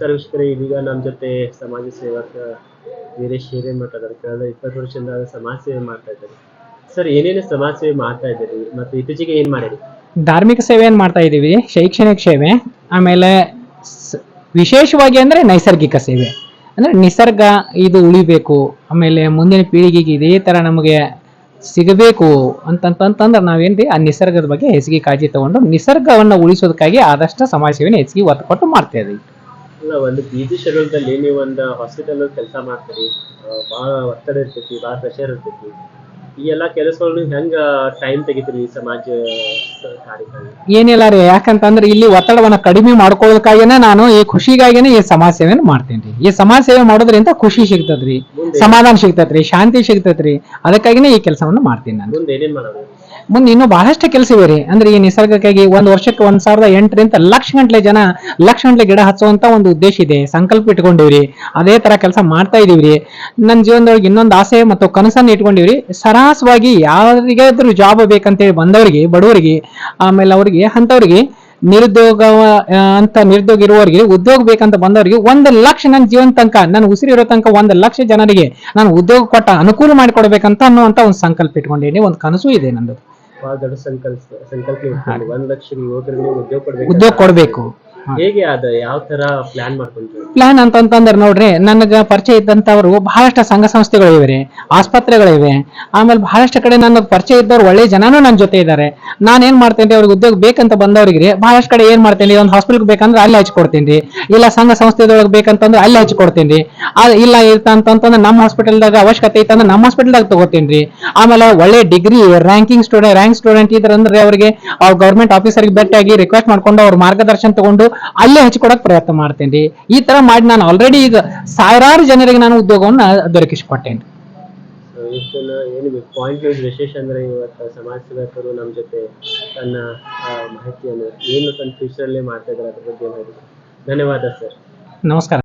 Sir ಇದೀಗ ನಮ್ಮ ಜೊತೆ ಸಮಾಜ ಸೇವಕ ವೀರೇಶ್ ಹಿರೇಮಠ ಅದರ ಕಳೆದ ಇಪ್ಪತ್ತು ವರ್ಷದಿಂದ ಸಮಾಜ ಸೇವೆ ಮಾಡ್ತಾ ಇದ್ದಾರೆ. ಸರ್, ಏನೇನು ಸಮಾಜ ಸೇವೆ ಮಾಡ್ತಾ ಇದ್ದೀರಿ ಮತ್ತು ಇತ್ತೀಚೆಗೆ ಏನು ಮಾಡಿರಿ? ಧಾರ್ಮಿಕ ಸೇವೆಯನ್ನು ಮಾಡ್ತಾ ಇದ್ದೀವಿ? ಶೈಕ್ಷಣಿಕ ಸೇವೆ, ಆಮೇಲೆ ವಿಶೇಷವಾಗಿ ಅಂದರೆ ನೈಸರ್ಗಿಕ ಸೇವೆ. ಅಂದರೆ ನಿಸರ್ಗ, ಇದು ಉಳಿಬೇಕು. ಆಮೇಲೆ ಮುಂದಿನ ಪೀಳಿಗೆಗೆ ಇದೇ ಥರ ನಮಗೆ ಸಿಗಬೇಕು ಅಂತಂತಂದ್ರೆ ನಾವೇನ್ರಿ, ಆ ನಿಸರ್ಗದ ಬಗ್ಗೆ ಹೆಚ್ಚಿಗೆ ಕಾಳಜಿ ತಗೊಂಡು ನಿಸರ್ಗವನ್ನು ಉಳಿಸೋದಕ್ಕಾಗಿ ಆದಷ್ಟು ಸಮಾಜ ಸೇವೆನ ಹೆಚ್ಚಿಗೆ ಒತ್ತು ಕೊಟ್ಟು ಮಾಡ್ತಾ ಇದ್ದೀವಿ ಅಲ್ಲ ಒಂದು ಪಿ ಜಿ ಶೆಡ್ಯೂಲ್ದಲ್ಲಿ ನೀವು ಒಂದು ಹಾಸ್ಪಿಟಲ್ ಕೆಲಸ ಮಾಡ್ತೀರಿ ಭಾಳ ಒತ್ತಡ ಇರ್ತೈತಿ ಭಾಳ ಪ್ರೆಷರ್ ಇರ್ತೈತಿ. ಈ ಎಲ್ಲಾ ಕೆಲಸಗಳು ಹೆಂಗ ಟೈಮ್ ತೆಗಿತೀರಿ ಸಮಾಜ ಏನಿಲ್ಲ ರೀ ಯಾಕಂತಂದ್ರೆ ಇಲ್ಲಿ ಒತ್ತಡವನ್ನು ಕಡಿಮೆ ಮಾಡ್ಕೊಳ್ಳೋದಕ್ಕಾಗಿನೇ ನಾನು ಈ ಖುಷಿಗಾಗಿನೇ ಈ ಸಮಾಜ ಸೇವೆನ ಮಾಡ್ತೀನಿ ರೀ. ಈ ಸಮಾಜ ಸೇವೆ ಮಾಡೋದ್ರಿಂದ ಖುಷಿ ಸಿಗ್ತದ್ರಿ ಸಮಾಧಾನ ಸಿಗ್ತೈತ್ರಿ ಶಾಂತಿ ಸಿಗ್ತೈತ್ರಿ ಅದಕ್ಕಾಗಿನೇ ಈ ಕೆಲಸವನ್ನು ಮಾಡ್ತೀನಿ ನಾನು. ಏನೇನು ಮಾಡೋದು? ಮುಂದೆ ಇನ್ನೂ ಬಹಳಷ್ಟು ಕೆಲಸ ಇವೆ ರೀ. ಅಂದ್ರೆ ಈ ನಿಸರ್ಗಕ್ಕಾಗಿ ಒಂದು ವರ್ಷಕ್ಕೆ ಒಂದ್ ಸಾವಿರದ ಎಂಟರಿಂದ ಲಕ್ಷ ಗಂಟ್ಲೆ ಜನ ಲಕ್ಷ ಗಂಟ್ಲೆ ಗಿಡ ಹಚ್ಚುವಂತ ಒಂದು ಉದ್ದೇಶ ಇದೆ. ಸಂಕಲ್ಪ ಇಟ್ಕೊಂಡಿವ್ರಿ ಅದೇ ತರ ಕೆಲಸ ಮಾಡ್ತಾ ಇದೀವ್ರಿ ನನ್ನ ಜೀವನದೊಳಗೆ ಇನ್ನೊಂದು ಆಸೆ ಮತ್ತು ಕನಸನ್ನು ಇಟ್ಕೊಂಡಿವ್ರಿ ಸರಾಸವಾಗಿ ಯಾರಿಗಾದ್ರೂ ಜಾಬ್ ಬೇಕಂತೇಳಿ ಬಂದವರಿಗೆ, ಬಡವರಿಗೆ, ಆಮೇಲೆ ಅವ್ರಿಗೆ, ಅಂಥವ್ರಿಗೆ, ನಿರುದ್ಯೋಗ ಅಂತ ನಿರುದ್ಯೋಗ ಇರುವವರಿಗೆ, ಉದ್ಯೋಗ ಬೇಕಂತ ಬಂದವರಿಗೆ ಒಂದು ಲಕ್ಷ ನನ್ನ ಜೀವನ ತನಕ ನನ್ನ ಉಸಿರಿರೋ ತನಕ ಒಂದು ಲಕ್ಷ ಜನರಿಗೆ ನಾನು ಉದ್ಯೋಗ ಕೊಟ್ಟ ಅನುಕೂಲ ಮಾಡಿಕೊಡ್ಬೇಕಂತ ಅನ್ನುವಂತ ಒಂದು ಸಂಕಲ್ಪ ಇಟ್ಕೊಂಡೇನೆ ಒಂದು ಕನಸು ಇದೆ ನಂದು. ಭಾಳ ದೊಡ್ಡ ಸಂಕಲ್ಪ ಸಂಕಲ್ಪ ಇಟ್ಕೊಂಡು ಒಂದ್ ಲಕ್ಷ ಯುವಕರಿಗೆ ಉದ್ಯೋಗ ಕೊಡ್ಬೇಕು ಉದ್ಯೋಗ ಕೊಡ್ಬೇಕು. ಹೇಗೆ ಅದ? ಯಾವ ತರ ಪ್ಲಾನ್ ಮಾಡ್ಕೊಂಡ್ರಿ? ಪ್ಲಾನ್ ಅಂತಂತಂದ್ರೆ ನೋಡ್ರಿ ನನಗ ಪರಿಚಯ ಇದ್ದಂತವರು ಬಹಳಷ್ಟು ಸಂಘ ಸಂಸ್ಥೆಗಳಿವೆ ರೀ ಆಸ್ಪತ್ರೆಗಳಿವೆ ಆಮೇಲೆ ಬಹಳಷ್ಟು ಕಡೆ ನನ್ನ ಪರಿಚಯ ಇದ್ದವ್ರು ಒಳ್ಳೆ ಜನನೂ ನನ್ನ ಜೊತೆ ಇದ್ದಾರೆ ನಾನು ಏನ್ ಮಾಡ್ತೇನೆ ಅವ್ರಿಗೆ ಉದ್ಯೋಗ ಬೇಕಂತ ಬಂದವ್ರಿಗೆ ರೀ ಬಹಳಷ್ಟು ಕಡೆ ಏನ್ ಮಾಡ್ತೇನೆ ಒಂದು ಹಾಸ್ಪಿಟಲ್ ಬೇಕಂದ್ರೆ ಅಲ್ಲಿ ಹಚ್ಕೊಡ್ತೀನಿ ರೀ ಇಲ್ಲ ಸಂಘ ಸಂಸ್ಥೆದೊಳಗೆ ಬೇಕಂತಂದ್ರೆ ಅಲ್ಲಿ ಹಚ್ಕೊಡ್ತೀನಿ ರೀ ಇಲ್ಲ ಇರ್ತ ಅಂತಂತಂದ್ರೆ ನಮ್ಮ ಹಾಸ್ಪಿಟಲ್ದಾಗ ಅವಶ್ಯಕತೆ ಇತ್ತಂದ್ರೆ ನಮ್ಮ ಹಾಸ್ಪಿಟಲ್ದಾಗ ತಗೋತೀನಿ ರೀ ಆಮೇಲೆ ಒಳ್ಳೆ degree ranking student rank student ಇದ್ರಂದ್ರೆ ಅವರಿಗೆ ಅವ್ರ ಗೌರ್ಮೆಂಟ್ ಆಫೀಸರ್ಗೆ ಭೇಟಿಯಾಗಿ ರಿಕ್ವೆಸ್ಟ್ ಮಾಡ್ಕೊಂಡು ಅವ್ರ ಮಾರ್ಗದರ್ಶನ ತಗೊಂಡು ಅಲ್ಲೇ ಹಚ್ಕೊಡಕ್ ಪ್ರಯತ್ನ ಮಾಡ್ತೇನೆ ಈ ತರ ಮಾಡಿ ನಾನು ಆಲ್ರೆಡಿ ಈಗ ಸಾವಿರಾರು ಜನರಿಗೆ ನಾನು ಉದ್ಯೋಗವನ್ನ ದೊರಕಿಸಿಕೊಟ್ಟೇನೆ ಇಷ್ಟನ್ನ ಏನು ಪಾಯಿಂಟ್ ವಿಶೇಷ ಅಂದ್ರೆ ಇವತ್ತು ಸಮಾಜ ಸೇವಕರು ನಮ್ಮ ಜೊತೆ ತನ್ನ ಮಾಹಿತಿಯನ್ನು ಏನು ತನ್ನ ಫ್ಯೂಚರಲ್ಲೇ ಮಾಡ್ತಾ ಇದ್ದಾರೆ ಅದ್ರ ಬಗ್ಗೆ ಧನ್ಯವಾದ ಸರ್. ನಮಸ್ಕಾರ.